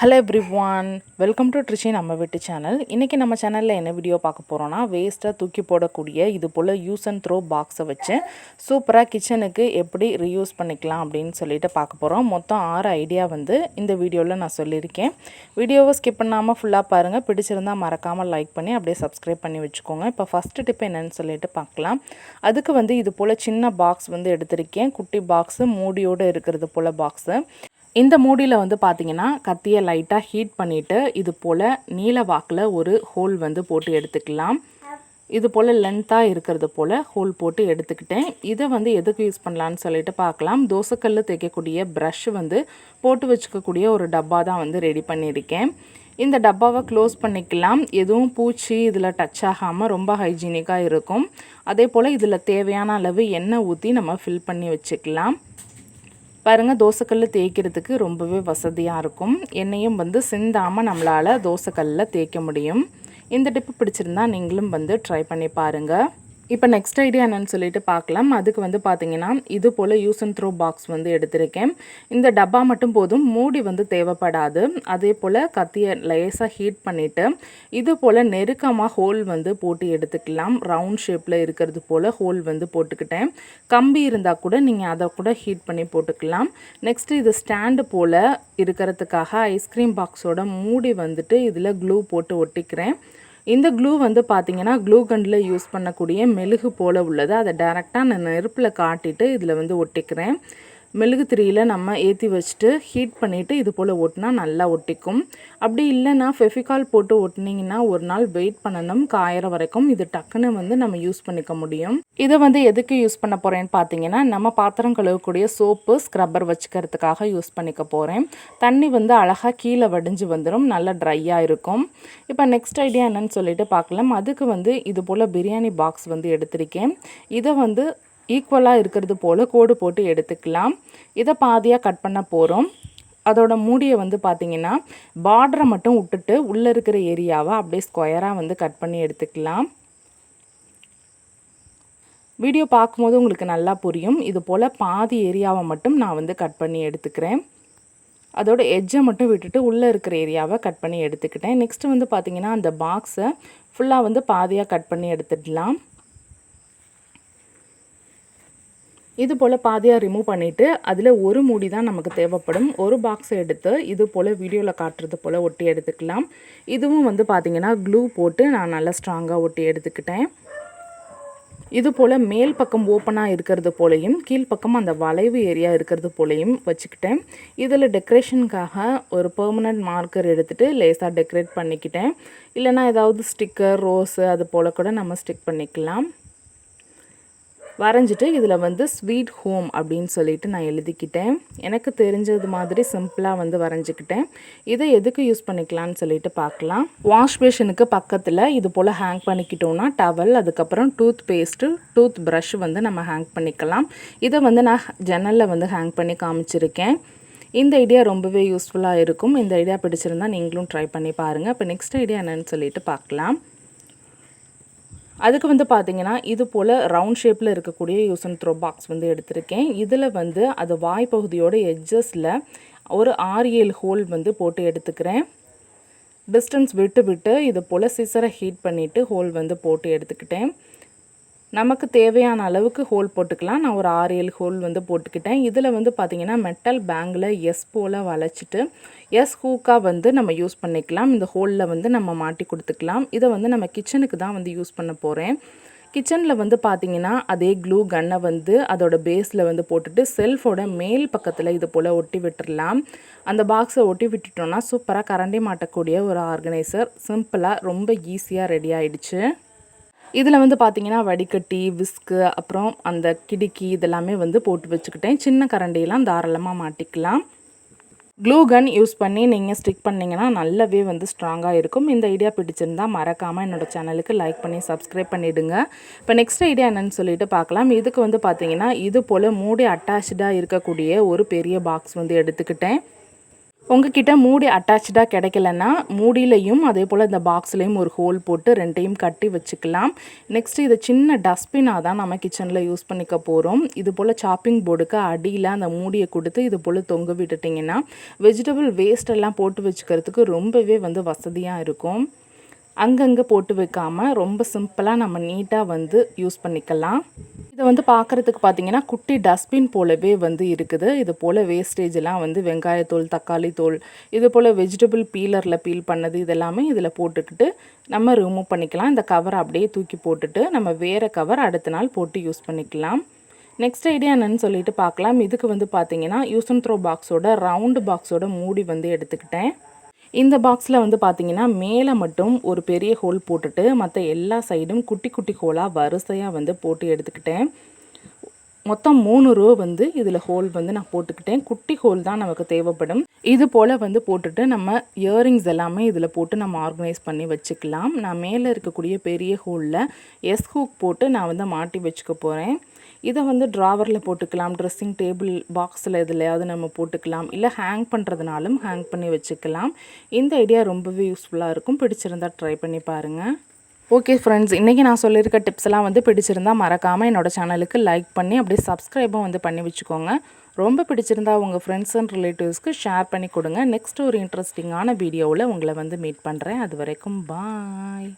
Hello everyone welcome to Trichy நம்ம வீட்டு channel இன்றைக்கி நம்ம சேனலில் என்ன வீடியோ பார்க்க போகிறோன்னா வேஸ்ட்டாக தூக்கி போடக்கூடிய இது போல் யூஸ் அண்ட் த்ரோ பாக்ஸை வச்சு சூப்பராக கிச்சனுக்கு எப்படி ரீயூஸ் பண்ணிக்கலாம் அப்படின்னு சொல்லிட்டு பார்க்க போகிறோம் மொத்தம் ஆறு ஐடியா வந்து இந்த வீடியோவில் நான் சொல்லியிருக்கேன். வீடியோவை ஸ்கிப் பண்ணாமல் ஃபுல்லாக பாருங்கள் பிடிச்சிருந்தா மறக்காமல் லைக் பண்ணி அப்படியே சப்ஸ்கிரைப் பண்ணி வச்சுக்கோங்க. இப்போ ஃபஸ்ட்டு டிப் என்னென்னு சொல்லிட்டு பார்க்கலாம். அதுக்கு வந்து இது போல் சின்ன பாக்ஸ் வந்து எடுத்திருக்கேன். குட்டி பாக்ஸு மூடியோடு இருக்கிறது போல் பாக்ஸு இந்த மூடியில் வந்து பார்த்தீங்கன்னா கத்தியை லைட்டாக ஹீட் பண்ணிவிட்டு இது போல் நீல வாக்கில் ஒரு ஹோல் வந்து போட்டு எடுத்துக்கலாம். இது போல் லென்த்தாக இருக்கிறது போல் ஹோல் போட்டு எடுத்துக்கிட்டேன். இதை வந்து எதுக்கு யூஸ் பண்ணலான்னு சொல்லிட்டு பார்க்கலாம் தோசைக்கல் தைக்கக்கூடிய ப்ரஷ் வந்து போட்டு வச்சுக்கக்கூடிய ஒரு டப்பா தான் வந்து ரெடி பண்ணியிருக்கேன். இந்த டப்பாவை க்ளோஸ் பண்ணிக்கலாம். எதுவும் பூச்சி இதில் டச் ஆகாமல் ரொம்ப ஹைஜீனிக்காக இருக்கும். அதே போல் இதில் தேவையான அளவு எண்ணெய் ஊற்றி நம்ம ஃபில் பண்ணி வச்சுக்கலாம். பாருங்கள் தோசைக்கல் தேய்க்கிறதுக்கு ரொம்பவே வசதியாக இருக்கும். எண்ணெயும் வந்து சிந்தாமல் நம்மளால் தோசைக்கல்லில் தேய்க்க முடியும். இந்த டிப்பு பிடிச்சிருந்தா நீங்களும் வந்து ட்ரை பண்ணி பாருங்கள் இப்போ நெக்ஸ்ட் ஐடியா என்னன்னு சொல்லிட்டு பார்க்கலாம். அதுக்கு வந்து பார்த்தீங்கன்னா இது போல் யூஸ் அண்ட் த்ரோ பாக்ஸ் வந்து எடுத்திருக்கேன். இந்த டப்பா மட்டும் போதும் மூடி வந்து தேவைப்படாது. அதே போல் கத்தியை லேசாக ஹீட் பண்ணிவிட்டு இது போல் நெருக்கமாக ஹோல் வந்து போட்டு எடுத்துக்கலாம். ரவுண்ட் ஷேப்பில் இருக்கிறது போல் ஹோல் வந்து போட்டுக்கிட்டேன். கம்பி இருந்தால் கூட நீங்கள் அதை கூட ஹீட் பண்ணி போட்டுக்கலாம். நெக்ஸ்ட் இது ஸ்டாண்டு போல் இருக்கிறதுக்காக ஐஸ்கிரீம் பாக்ஸோட மூடி வந்துட்டு இதில் க்ளூ போட்டு ஒட்டிக்கிறேன். இந்த க்ளூ வந்து பார்த்தீங்கன்னா க்ளூ கண்டில் யூஸ் பண்ணக்கூடிய மெழுகு போல் உள்ளது. அதை டேரெக்டாக நான் நெருப்பில் காட்டிட்டு இதில் வந்து ஒட்டிக்கிறேன். மெழுகு திரியில் நம்ம ஏற்றி வச்சுட்டு ஹீட் பண்ணிவிட்டு இது போல் ஒட்டினா நல்லா ஒட்டிக்கும். அப்படி இல்லைன்னா ஃபெஃபிகால் போட்டு ஒட்டினீங்கன்னா ஒரு நாள் வெயிட் பண்ணணும். காயிற வரைக்கும் இது டக்குன்னு வந்து நம்ம யூஸ் பண்ணிக்க முடியும். இதை வந்து எதுக்கு யூஸ் பண்ண போகிறேன்னு பார்த்தீங்கன்னா நம்ம பாத்திரம் கழுவக்கூடிய சோப்பு ஸ்க்ரப்பர் வச்சுக்கிறதுக்காக யூஸ் பண்ணிக்க போகிறேன் தண்ணி வந்து அழகாக கீழே வடிஞ்சு வந்துடும் நல்லா ட்ரையாக இருக்கும். இப்போ நெக்ஸ்ட் ஐடியா என்னன்னு சொல்லிட்டு பார்க்கலாம் அதுக்கு வந்து இது போல் பிரியாணி பாக்ஸ் வந்து எடுத்திருக்கேன். இதை வந்து ஈக்குவலாக இருக்கிறது போல் கோடு போட்டு எடுத்துக்கலாம். இதை பாதியாக கட் பண்ண போகிறோம் அதோட மூடியை வந்து பார்த்திங்கன்னா பார்டரை மட்டும் விட்டுட்டு உள்ளே இருக்கிற ஏரியாவை அப்படியே ஸ்கொயராக வந்து கட் பண்ணி எடுத்துக்கலாம். வீடியோ பார்க்கும்போது உங்களுக்கு நல்லா புரியும். இது போல் பாதி ஏரியாவை மட்டும் நான் வந்து கட் பண்ணி எடுத்துக்கிறேன். அதோட எட்ஜை மட்டும் விட்டுட்டு உள்ளே இருக்கிற ஏரியாவை கட் பண்ணி எடுத்துக்கிட்டேன். நெக்ஸ்ட்டு வந்து பார்த்திங்கன்னா அந்த பாக்ஸை ஃபுல்லாக வந்து பாதியாக கட் பண்ணி எடுத்துடலாம். இது போல் பாதியாக ரிமூவ் பண்ணிவிட்டு அதில் ஒரு மூடி தான் நமக்கு தேவைப்படும். ஒரு பாக்ஸை எடுத்து இது போல் வீடியோவில் காட்டுறது போல் ஒட்டி எடுத்துக்கலாம். இதுவும் வந்து பார்த்திங்கன்னா க்ளூ போட்டு நான் நல்லா ஸ்ட்ராங்காக ஒட்டி எடுத்துக்கிட்டேன். இது போல் மேல் பக்கம் ஓப்பனாக இருக்கிறது போலையும் கீழ்ப்பக்கம் அந்த வளைவு ஏரியா இருக்கிறது போலையும் வச்சுக்கிட்டேன். இதில் டெக்கரேஷனுக்காக ஒரு பெர்மனண்ட் மார்க்கர் எடுத்துகிட்டு லேஸாக டெக்கரேட் பண்ணிக்கிட்டேன். இல்லைனா ஏதாவது ஸ்டிக்கர் ரோஸு அது போல் கூட நம்ம ஸ்டிக் பண்ணிக்கலாம். வரைஞ்சிட்டு இதில் வந்து ஸ்வீட் ஹோம் அப்படின்னு சொல்லிட்டு நான் எழுதிக்கிட்டேன். எனக்கு தெரிஞ்சது மாதிரி சிம்பிளாக வந்து வரைஞ்சிக்கிட்டேன். இதை எதுக்கு யூஸ் பண்ணிக்கலாம்னு சொல்லிட்டு பார்க்கலாம். வாஷ் பேஷனுக்கு பக்கத்தில் இது போல் ஹேங் பண்ணிக்கிட்டோன்னா டவல் அதுக்கப்புறம் டூத் பேஸ்ட்டு டூத் ப்ரஷ் வந்து நம்ம ஹேங் பண்ணிக்கலாம். இதை வந்து நான் ஜன்னலில் வந்து ஹேங் பண்ணி காமிச்சிருக்கேன். இந்த ஐடியா ரொம்பவே யூஸ்ஃபுல்லாக இருக்கும். இந்த ஐடியா பிடிச்சிருந்தா நீங்களும் ட்ரை பண்ணி பாருங்கள் இப்போ நெக்ஸ்ட் ஐடியா என்னன்னு சொல்லிட்டு பார்க்கலாம். அதுக்கு வந்து பார்த்தீங்கன்னா இது போல் ரவுண்ட் ஷேப்பில் இருக்கக்கூடிய யூஸ் அண்ட் த்ரோ பாக்ஸ் வந்து எடுத்திருக்கேன். இதில் வந்து அது வாய்ப்பகுதியோட எட்ஜஸில் ஒரு ஆறு ஏழு ஹோல் வந்து போட்டு எடுத்துக்கிறேன். டிஸ்டன்ஸ் விட்டு விட்டு இது போல் சிசரை ஹீட் பண்ணிவிட்டு ஹோல் வந்து போட்டு எடுத்துக்கிட்டேன். நமக்கு தேவையான அளவுக்கு ஹோல் போட்டுக்கலாம். நான் ஒரு ஆறு ஏழு ஹோல் வந்து போட்டுக்கிட்டேன். இதில் வந்து பார்த்திங்கன்னா மெட்டல் பேங்கில் எஸ் போல் வளைச்சிட்டு எஸ் ஹூக்காக வந்து நம்ம யூஸ் பண்ணிக்கலாம். இந்த ஹோலில் வந்து நம்ம மாட்டி கொடுத்துக்கலாம். இதை வந்து நம்ம கிச்சனுக்கு தான் வந்து யூஸ் பண்ண போகிறேன் கிச்சனில் வந்து பார்த்திங்கன்னா அதே க்ளூ கன்னை வந்து அதோட பேஸில் வந்து போட்டுட்டு செல்ஃபோட மேல் பக்கத்தில் இது போல் ஒட்டி விட்டுடலாம் அந்த பாக்ஸை ஒட்டி விட்டுட்டோன்னா சூப்பராக கரண்டி மாட்டக்கூடிய ஒரு ஆர்கனைசர் சிம்பிளாக ரொம்ப ஈஸியாக ரெடி ஆயிடுச்சு. இதில் வந்து பார்த்தீங்கன்னா வடிகட்டி விஸ்கு அப்புறம் அந்த கிடுக்கி இதெல்லாமே வந்து போட்டு வச்சுக்கிட்டேன். சின்ன கரண்டியெல்லாம் தாராளமாக மாட்டிக்கலாம். க்ளூ கன் யூஸ் பண்ணி நீங்கள் ஸ்டிக் பண்ணிங்கன்னா நல்லாவே வந்து ஸ்ட்ராங்காக இருக்கும். இந்த ஐடியா பிடிச்சிருந்தா மறக்காமல் என்னோடய சேனலுக்கு லைக் பண்ணி சப்ஸ்கிரைப் பண்ணிவிடுங்க இப்போ நெக்ஸ்ட் ஐடியா என்னென்னு சொல்லிட்டு பார்க்கலாம். இதுக்கு வந்து பார்த்தீங்கன்னா இது போல் மூடி அட்டாச்சாக இருக்கக்கூடிய ஒரு பெரிய பாக்ஸ் வந்து எடுத்துக்கிட்டேன். உங்ககிட்ட மூடி அட்டாச்சாக கிடைக்கலன்னா மூடியிலையும் அதே போல் இந்த பாக்ஸ்லேயும் ஒரு ஹோல் போட்டு ரெண்டையும் கட்டி வச்சுக்கலாம். நெக்ஸ்ட்டு இது சின்ன டஸ்ட்பினாக தான் நம்ம கிச்சனில் யூஸ் பண்ணிக்க போகிறோம் இது போல் சாப்பிங் போர்டுக்கு அடியில் அந்த மூடியை கொடுத்து இது போல் தொங்க விட்டுட்டிங்கன்னா வெஜிடபிள் வேஸ்ட் எல்லாம் போட்டு வச்சுக்கிறதுக்கு ரொம்பவே வந்து வசதியாக இருக்கும். அங்கங்கே போட்டு வைக்காமல் ரொம்ப சிம்பிளாக நம்ம நீட்டாக வந்து யூஸ் பண்ணிக்கலாம். இது வந்து பார்க்குறதுக்கு பார்த்தீங்கன்னா குட்டி டஸ்ட்பின் போலவே வந்து இருக்குது. இது போல் வேஸ்டேஜ்லாம் வந்து வெங்காயத்தோல் தக்காளி தோல் இது போல் வெஜிடபிள் பீலரில் பீல் பண்ணது இதெல்லாமே இதில் போட்டுக்கிட்டு நம்ம ரிமூவ் பண்ணிக்கலாம். இந்த கவரை அப்படியே தூக்கி போட்டுட்டு நம்ம வேறு கவர் அடுத்த நாள் போட்டு யூஸ் பண்ணிக்கலாம். நெக்ஸ்ட் ஐடியா என்னென்னு சொல்லிட்டு பார்க்கலாம் இதுக்கு வந்து பார்த்தீங்கன்னா யூஸ் அண்ட் த்ரோ பாக்ஸோட ரவுண்டு பாக்ஸோட மூடி வந்து எடுத்துக்கிட்டேன். இந்த பாக்ஸில் வந்து பார்த்திங்கன்னா மேலே மட்டும் ஒரு பெரிய ஹோல் போட்டுட்டு மற்ற எல்லா சைடும் குட்டி குட்டி ஹோலாக வரிசையாக வந்து போட்டு எடுத்துக்கிட்டேன். மொத்தம் மூணு ரோ வந்து இதில் ஹோல் வந்து நான் போட்டுக்கிட்டேன். குட்டி ஹோல் தான் நமக்கு தேவைப்படும். இது போல் வந்து போட்டுட்டு நம்ம இயரிங்ஸ் எல்லாமே இதில் போட்டு நம்ம ஆர்கனைஸ் பண்ணி வச்சுக்கலாம். நான் மேலே இருக்கக்கூடிய பெரிய ஹோலில் எஸ் ஹூக் போட்டு நான் வந்து மாட்டி வச்சுக்க போகிறேன் இதை வந்து ட்ராவரில் போட்டுக்கலாம் ட்ரெஸ்ஸிங் டேபிள் பாக்ஸில் எதுலையாவது நம்ம போட்டுக்கலாம் இல்லை ஹேங் பண்ணுறதுனாலும் ஹேங் பண்ணி வச்சுக்கலாம். இந்த ஐடியா ரொம்பவே யூஸ்ஃபுல்லாக இருக்கும். பிடிச்சிருந்தா ட்ரை பண்ணி பாருங்கள் ஓகே ஃப்ரெண்ட்ஸ் இன்றைக்கி நான் சொல்லியிருக்க டிப்ஸ் எல்லாம் வந்து பிடிச்சிருந்தா மறக்காமல் என்னோடய சேனலுக்கு லைக் பண்ணி அப்படியே சப்ஸ்கிரைபும் வந்து பண்ணி வச்சுக்கோங்க. ரொம்ப பிடிச்சிருந்தா உங்கள் ஃப்ரெண்ட்ஸ் அண்ட் ரிலேட்டிவ்ஸ்க்கு ஷேர் பண்ணி கொடுங்க. நெக்ஸ்ட் ஒரு இன்ட்ரெஸ்டிங்கான வீடியோவில் உங்களை வந்து மீட் பண்ணுறேன் அது வரைக்கும் பாய்